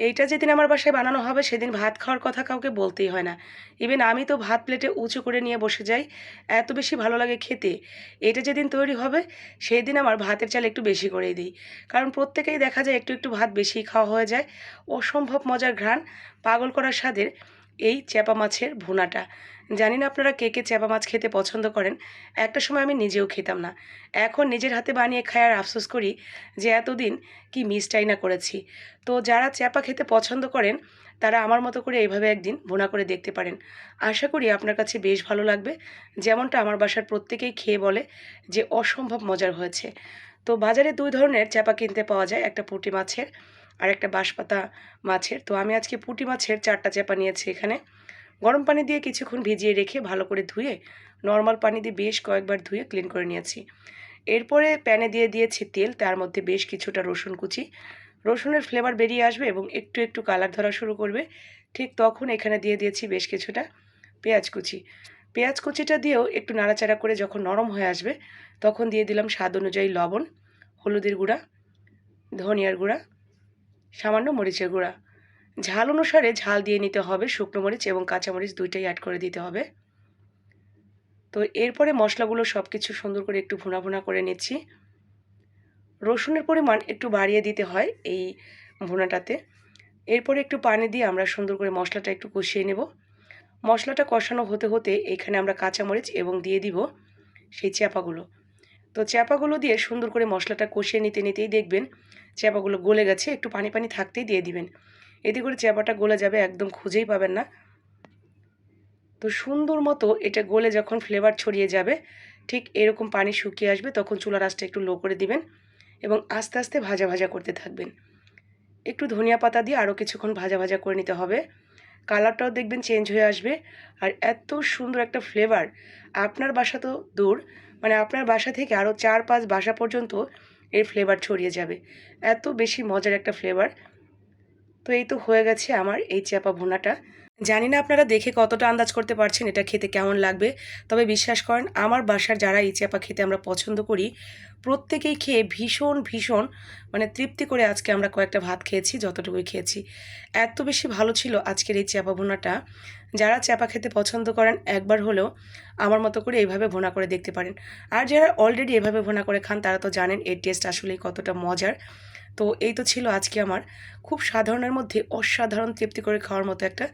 এইটা যেদিন আমার বাসায় বানানো হবে, সেদিন ভাত খাওয়ার কথা কাউকে বলতেই হয় না। ইভেন আমি তো ভাত প্লেটে উঁচু করে নিয়ে বসে যাই, এত বেশি ভালো লাগে খেতে। এটা যেদিন তৈরি হবে সেই দিন আমার ভাতের চাল একটু বেশি করেই দিই। কারণ প্রত্যেকেই দেখা যায় একটু একটু ভাত বেশি খাওয়া হয়ে যায়। অসম্ভব মজার ঘ্রাণ, পাগল করার স্বাদের। এই চ্যাপা মাছের ভুনাটা। জানি না আপনারা কে কে চ্যাপা মাছ খেতে পছন্দ করেন। একটা সময় আমি নিজেও খেতাম না। এখন নিজের হাতে বানিয়ে খাই আর আফসোস করি যে এতদিন কি মিসটাই না করেছি। তো যারা চ্যাপা খেতে পছন্দ করেন, তারা আমার মতো করে এইভাবে একদিন ভুনা করে দেখতে পারেন। আশা করি আপনার কাছে বেশ ভালো লাগবে। যেমনটা আমার বাসার প্রত্যেকেই খেয়ে বলে যে অসম্ভব মজার হয়েছে। তো বাজারে দুই ধরনের চ্যাপা কিনতে পাওয়া যায়, একটা পুঁটি মাছের আর একটা বাঁশপাতা মাছের। তো আমি আজকে পুঁটি মাছের চারটা চ্যাপা নিয়েছি এখানে। গরম পানি দিয়ে কিছুক্ষণ ভিজিয়ে রেখে ভালো করে ধুয়ে, নর্মাল পানি দিয়ে বেশ কয়েকবার ধুয়ে ক্লিন করে নিয়েছি। এরপরে প্যানে দিয়ে দিয়েছি তেল, তার মধ্যে বেশ কিছুটা রসুন কুচি। রসুনের ফ্লেভার বেরিয়ে আসবে এবং একটু একটু কালার ধরা শুরু করবে। ঠিক তখন এখানে দিয়ে দিয়েছি বেশ কিছুটা পেঁয়াজ কুচি। পেঁয়াজ কুচিটা দিয়েও একটু নাড়াচাড়া করে যখন নরম হয়ে আসবে, তখন দিয়ে দিলাম স্বাদ অনুযায়ী লবণ, হলুদের গুঁড়া, ধনিয়ার গুঁড়া সামান্য মরিচের গুঁড়া। ঝাল অনুসারে ঝাল দিয়ে নিতে হবে শুকনো মরিচ এবং কাঁচামরিচ দুইটাই অ্যাড করে দিতে হবে। তো এরপরে মশলাগুলো সব কিছু সুন্দর করে একটু ভুনা ভুনা করে নিচ্ছি। রসুনের পরিমাণ একটু বাড়িয়ে দিতে হয় এই ভুনাটাতে। এরপরে একটু পানি দিয়ে আমরা সুন্দর করে মশলাটা একটু কষিয়ে নেব। মশলাটা কষানো হতে হতে এখানে আমরা কাঁচামরিচ এবং দিয়ে দিব সেই চ্যাপাগুলো। তো চ্যাপাগুলো দিয়ে সুন্দর করে মশলাটা কষিয়ে নিতে নিতেই দেখবেন চ্যাপাগুলো গলে গেছে, একটু পানি পানি থাকতেই দিয়ে দিবেন। এতে করে চ্যাপাটা গলে যাবে, একদম খুঁজেই পাবেন না। তো সুন্দর মতো এটা গলে যখন ফ্লেভার ছড়িয়ে যাবে, ঠিক এরকম পানি শুকিয়ে আসবে, তখন চুলার আঁচটা একটু লো করে দিবেন এবং আস্তে আস্তে ভাজা ভাজা করতে থাকবেন। একটু ধনিয়া পাতা দিয়ে আরও কিছুক্ষণ ভাজা ভাজা করে নিতে হবে। কালারটাও দেখবেন চেঞ্জ হয়ে আসবে। আর এত সুন্দর একটা ফ্লেভার আপনার বাসা তো দূর মানে আপনার বাসা থেকে আরও চার পাঁচ বাসা পর্যন্ত এর ফ্লেভার ছড়িয়ে যাবে। এত বেশি মজার একটা ফ্লেভার তো এই তো হয়ে গেছে আমার এই চাপা ভুনাটা। জানি না আপনারা দেখে কতটা আন্দাজ করতে পারছেন এটা খেতে কেমন লাগবে, তবে বিশ্বাস করেন আমার বাসার যারা এই চাপা খেতে আমরা পছন্দ করি, প্রত্যেকেই খেয়ে ভীষণ ভীষণ মানে তৃপ্তি করে আজকে আমরা কয়েকটা ভাত খেয়েছি, যতটুকুই খেয়েছি। এত বেশি ভালো ছিল আজকের এই চাপা ভোনাটা। যারা চাপা খেতে পছন্দ করেন একবার হলেও আমার মতো করে এইভাবে ভোনা করে দেখতে পারেন। আর যারা অলরেডি এভাবে ভোনা করে খান তারা তো জানেন এর টেস্ট আসলেই কতটা মজার। তো এই তো ছিল আজকে আমার খুব সাধারণের মধ্যে অসাধারণ তৃপ্তি করে খাওয়ার মতো একটা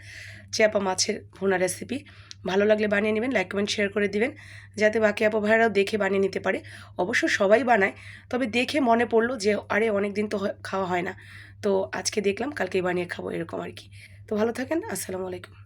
চ্যাপা মাছের ভুনা রেসিপি ভালো লাগলে বানিয়ে নেবেন লাইক কমেন্ট শেয়ার করে দিবেন, যাতে বাকি আপা ভাইয়েরাও দেখে বানিয়ে নিতে পারে। অবশ্য সবাই বানায়, তবে দেখে মনে পড়ল যে আরে অনেক দিন তো খাওয়া হয় না। তো আজকে দেখলাম, কালকেই বানিয়ে খাব, এরকম আর কি। তো ভালো থাকেন, আসসালামু আলাইকুম।